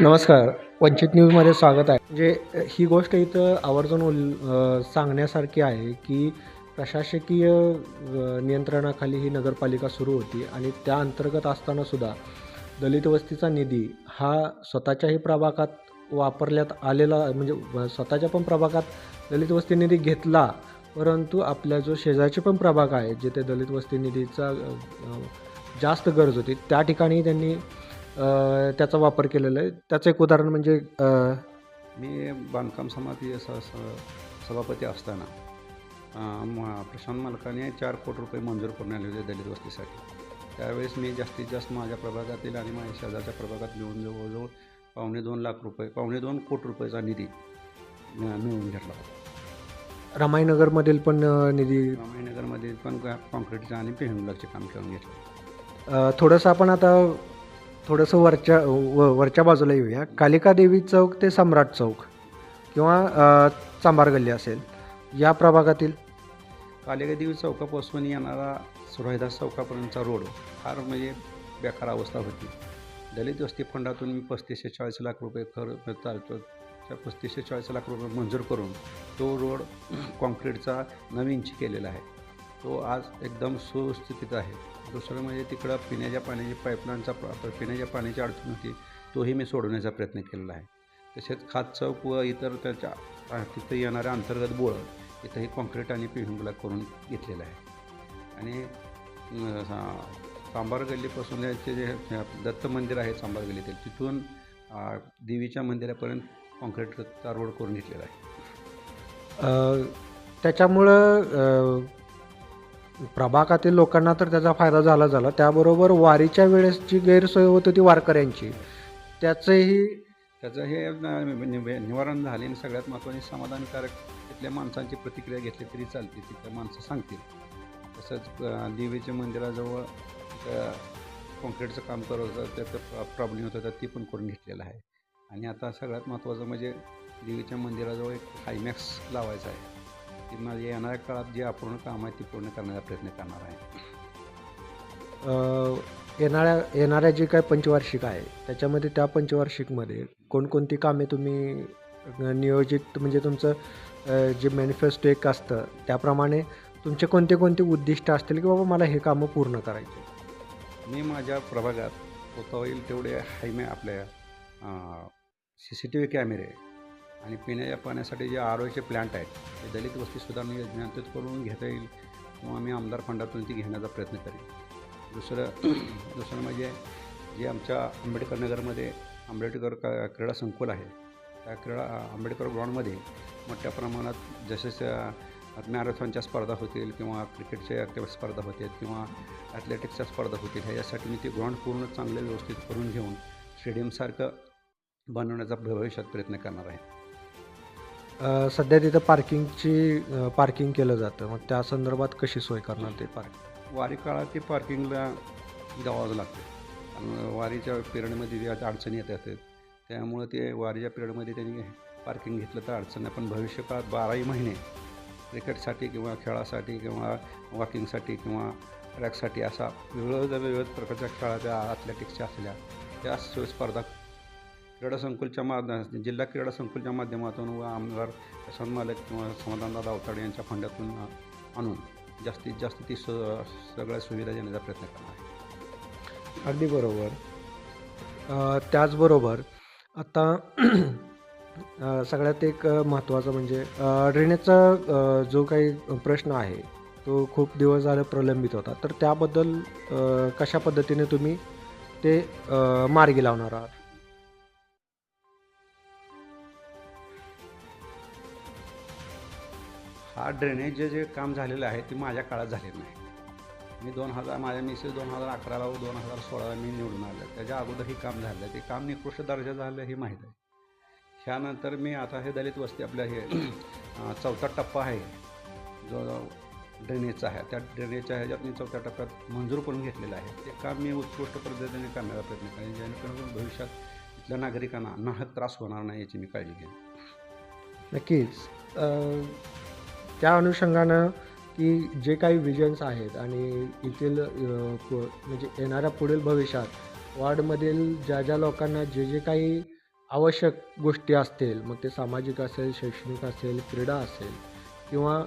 नमस्कार. वंचित न्यूजमध्ये स्वागत आहे. म्हणजे ही गोष्ट इथं आवर्जून उल सांगण्यासारखी आहे की प्रशासकीय नियंत्रणाखाली ही नगरपालिका सुरू होती आणि त्या अंतर्गत असतानासुद्धा दलित वस्तीचा निधी हा स्वतःच्याही प्रभागात वापरण्यात आलेला म्हणजे स्वतःच्या पण प्रभागात दलित वस्ती निधी घेतला परंतु आपल्या जो शेजारचे पण प्रभाग आहे जिथे दलित वस्ती निधीचा जास्त गरज होती त्या ठिकाणी त्यांनी त्याचा वापर केलेला आहे. त्याचं एक उदाहरण म्हणजे मी बांधकाम समिती स- स- सभापती असताना म- प्रशांत मालकाने चार कोटी रुपये मंजूर करून आले होते दलित वस्तीसाठी. त्यावेळेस मी जास्तीत जास्त माझ्या प्रभागातील आणि माझ्या शेजारच्या प्रभागात मिळून जवळजवळ पावणे दोन लाख रुपये पावणे दोन कोटी रुपयाचा निधी मिळ- मिळवून घेतला होता. रमाईनगरमधील पण निधी रामायणनगरमध्ये पण कॉन्क्रीटचं आणि पेहंगुलाचे काम करून घेतलं. थोडंसं आपण आता थोडंसं वरच्या व वरच्या बाजूला येऊया. कालिका देवी चौक ते सम्राट चौक किंवा अ, चांभार गल्ली असेल. या प्रभागातील कालिकादेवी चौकापासून येणारा सुरहिदास चौकापर्यंतचा रोड फार म्हणजे बेकार अवस्था होती. दलित वस्ती फंडातून मी पस्तीसशे चाळीस लाख रुपये खर चालतो त्या पस्तीसशे चाळीस लाख रुपये मंजूर करून तो रोड कॉन्क्रीटचा नवीनची केलेला आहे. तो आज एकदम सुस्थितीत आहे. दुसरं म्हणजे तिकडं पिण्याच्या पाण्याची पाईपलाईनचा पिण्याच्या पाण्याची अडचण होती तोही मी सोडवण्याचा प्रयत्न केलेला आहे. तसेच खात चौक व इतर त्याच्या तिथं येणाऱ्या अंतर्गत बोळ इथंही कॉन्क्रीट आणि पिव्हिंग करून घेतलेलं आहे. आणि सांबार गल्लीपासून त्याचे जे दत्त मंदिर आहे सांबार गल्लीतील तिथून देवीच्या मंदिरापर्यंत कॉन्क्रीटचा रोड करून घेतलेला आहे. त्याच्यामुळं प्रभागातील लोकांना तर त्याचा फायदा झाला झाला. त्याबरोबर वारीच्या वेळेस जी गैरसोय होत होती वारकऱ्यांची. त्याचंही त्याचं हे निवारण झाले आणि सगळ्यात महत्त्वाचे समाधानकारक तिथल्या माणसांची प्रतिक्रिया घेतली तरी चालते तिथल्या माणसं सांगतील. तसंच देवीच्या मंदिराजवळ कॉन्क्रीटचं काम करत होतं त्याचं प्रॉब्लेम होत होता ती पण करून घेतलेलं आहे. आणि आता सगळ्यात महत्त्वाचं म्हणजे देवीच्या मंदिराजवळ एक हायमॅक्स लावायचं आहे. ती माझ्या येणाऱ्या काळात जे अपूर्ण काम आहे ती पूर्ण करण्याचा प्रयत्न करणार आहे. येणाऱ्या येणाऱ्या जी काय पंचवार्षिक आहे त्याच्यामध्ये त्या पंचवार्षिकमध्ये कोणकोणती कामे तुम्ही नियोजित म्हणजे तुमचं जे मॅनिफेस्टो एक असतं त्याप्रमाणे तुमचे कोणते कोणते उद्दिष्ट असतील की बाबा मला हे कामं पूर्ण करायचे? मी माझ्या प्रभागात होता होईल तेवढे हायमे आपल्या सी सी टी व्ही कॅमेरे आणि पिण्याच्या पाण्यासाठी जे आर ओचे प्लांट आहेत ते दलित वस्ती सुधारणा योजनेअंतर्गत करून घेता येईल किंवा मी आमदार फंडातून ती घेण्याचा प्रयत्न करेन. दुसरं दुसरं म्हणजे जे आमच्या आंबेडकर नगरमध्ये आंबेडकर क क्रीडा संकुल आहे त्या क्रीडा आंबेडकर ग्राउंडमध्ये मोठ्या प्रमाणात जसे मॅरेथॉनच्या स्पर्धा होतील किंवा क्रिकेटच्या स्पर्धा होतील किंवा ॲथलेटिक्सच्या स्पर्धा होतील ह्याच्यासाठी मी ते ग्राउंड पूर्ण चांगले व्यवस्थित करून घेऊन स्टेडियमसारखं बनवण्याचा भविष्यात प्रयत्न करणार आहे. सध्या तिथं पार्किंगची पार्किंग केलं जातं. मग त्या संदर्भात कशी सोय करणार ते पार्किंग वारी काळात ते पार्किंगला जावं लागतं. वारीच्या पिरियडमध्ये जे अडचणी येत असतात त्यामुळं ते वारीच्या पिरियडमध्ये त्यांनी पार्किंग घेतलं तर अडचण नाही. पण भविष्यकाळात बाराही महिने क्रिकेटसाठी किंवा खेळासाठी किंवा वॉकिंगसाठी किंवा ट्रॅकसाठी असा विविध विविध प्रकारच्या खेळाच्या ॲथलेटिक्सच्या असल्या त्या स्पर्धा क्रीडा संकुलच्या माध्य जिल्हा क्रीडा संकुलच्या माध्यमातून व आमदार प्रशांत मालक किंवा समाधानदादा अवताडे यांच्या फंडातून आणून जास्तीत जास्त ती स सगळ्या सुविधा देण्याचा प्रयत्न करणार आहे. अगदी बरोबर. त्याचबरोबर आता सगळ्यात एक महत्त्वाचं म्हणजे ड्रेनेजचा जो काही प्रश्न आहे तो खूप दिवस झाले प्रलंबित होता. तर त्याबद्दल कशा पद्धतीने तुम्ही ते मार्गी लावणार आहात? हा ड्रेनेज जे जे काम झालेलं आहे ते माझ्या काळात झालेलं नाही. मी दोन हजार माझ्या मिसेस दोन हजार अकराला व दोन हजार सोळाला मी निवडून आलं. त्याच्या अगोदर हे काम झालं. ते काम निकृष्ट दर्जा झालं हे माहीत आहे. ह्यानंतर मी आता हे दलित वस्ती आपल्या हे चौथा टप्पा आहे. जो ड्रेनेजचा आहे. त्या ड्रेनेजच्या ह्याच्यात मी चौथ्या टप्प्यात मंजूर करून घेतलेलं आहे. ते काम मी उत्कृष्ट पद्धतीने करण्याचा प्रयत्न करेन. जेणेकरून भविष्यात इथल्या नागरिकांना नाहक त्रास होणार नाही याची मी काळजी घेईन. नक्कीच. त्या अनुषंगानं की जे काही विजन्स आहेत आणि येथील पु- म्हणजे येणाऱ्या पुढील भविष्यात वार्डमधील ज्या ज्या लोकांना जे जे काही आवश्यक गोष्टी असतील मग ते सामाजिक असेल शैक्षणिक असेल क्रीडा असेल किंवा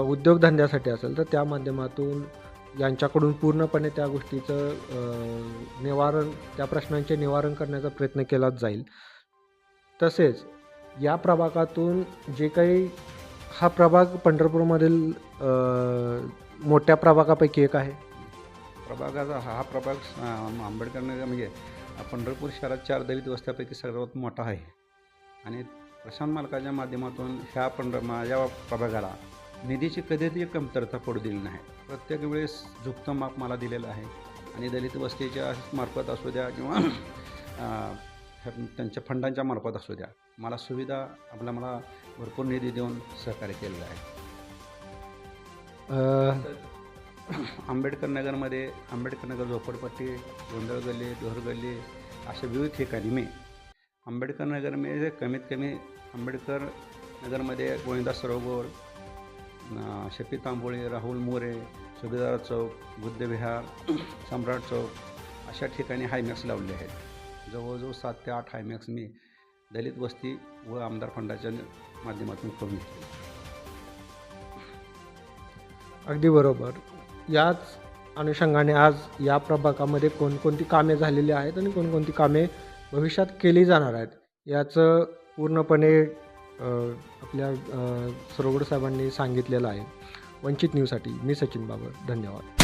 उद्योगधंद्यासाठी असेल तर त्या माध्यमातून यांच्याकडून पूर्णपणे त्या गोष्टीचं निवारण त्या प्रश्नांचे निवारण करण्याचा प्रयत्न केलाच जाईल. तसेच या प्रभागातून जे काही हा प्रभाग पंढरपूरमधील मोठ्या प्रभागापैकी एक आहे. प्रभागाचा हा हा प्रभाग आंबेडकरने म्हणजे पंढरपूर शहरात चार दलित वस्त्यापैकी सर्वात मोठा आहे. आणि प्रशांत मालकाच्या माध्यमातून ह्या पंढर माझ्या प्रभागाला निधीची कधीही कमतरता पडू दिली नाही. प्रत्येक वेळेस झुकतं माप मला दिलेलं आहे. आणि दलित वस्तीच्या मार्फत असू द्या किंवा ह्या- त्यांच्या फंडांच्या मार्फत असू द्या. मला सुविधा आपल्या मला भरपूर निधी देऊन सहकार्य केलेलं आहे. आंबेडकर नगरमध्ये आंबेडकर नगर झोपडपट्टी गोंधळ गल्ली दोहर गल्ली अशा विविध ठिकाणी मी आंबेडकर नगरमध्ये कमीत कमी आंबेडकर नगरमध्ये गोविंदा सरोवर शफी तांबोळी राहुल मोरे सुभेदार चौक बुद्धविहार सम्राट चौक अशा ठिकाणी हायमॅक्स लावले आहेत. जवळजवळ सात ते आठ हायमॅक्स मी दलित वस्ती व आमदार फंडाच्या माध्यमातून करून घेतले. अगदी बरोबर. याच अनुषंगाने आज या प्रभागामध्ये कोणकोणती कामे झालेली आहेत आणि कोणकोणती कामे भविष्यात केली जाणार आहेत याचं पूर्णपणे आपल्या सरोगड साहेबांनी सांगितलेलं आहे. वंचित न्यूजसाठी मी सचिन बाबर. धन्यवाद.